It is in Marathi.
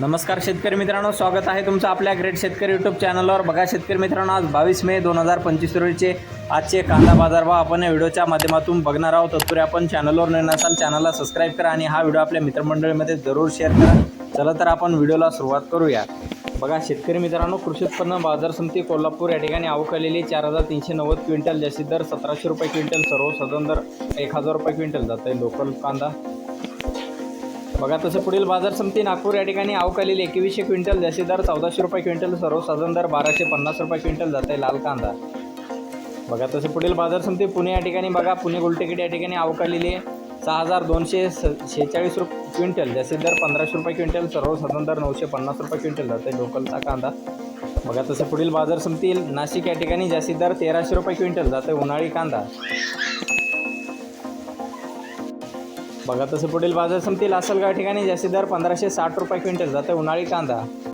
नमस्कार शेतकरी मित्रांनो स्वागत आहे तुमचं आपल्या ग्रेट शेतकरी यूट्यूब चॅनलवर बघा शेतकरी मित्रांनो आज बावीस मे दोन हजार पंचवीस रोजीचे आजचे कांदा बाजारभाव आपण या व्हिडिओच्या माध्यमातून बघणार आहोत. तत्पूर्वी आपण चॅनलवर नवीन असाल चॅनलला सबस्क्राईब करा आणि हा व्हिडिओ आपल्या मित्रमंडळीमध्ये जरूर शेअर करा. चला तर आपण व्हिडिओला सुरुवात करूया. बघा शेतकरी मित्रांनो कृषी उत्पन्न बाजार समिती कोल्हापूर या ठिकाणी आवकलेली चार हजार तीनशे नव्वद क्विंटल जास्तीत दर सतराशे रुपये क्विंटल सर्व सदन दर एक हजार रुपये क्विंटल जात आहे लोकल कांदा बघा तसं पुढील बाजार समिती नागपूर या ठिकाणी आवक आलेली एकवीसशे क्विंटल जास्तीत दर चौदाशे रुपये क्विंटल सर्वसाधारण दर बाराशे पन्नास रुपये क्विंटल जात आहे लाल कांदा. बघा तसं पुढील बाजार समिती पुणे या ठिकाणी बघा पुणे गुलटेकडी या ठिकाणी आवक आलेली आहे सहा हजार दोनशे स शेहेचाळीस रुपये क्विंटल जास्तीत दर पंधराशे रुपये क्विंटल सर्वसाधारण दर नऊशे पन्नास रुपये क्विंटल जात आहे लोकलचा कांदा. बघा तसं पुढील बाजार समिती नाशिक या ठिकाणी जास्तीत दर तेराशे रुपये क्विंटल जात आहे उन्हाळी कांदा. बघा तसं पुढील बाजार समतीला असेल का ठिकाणी जास्तीत दर पंधराशे साठ रुपये क्विंटल जाते उन्हाळी कांदा.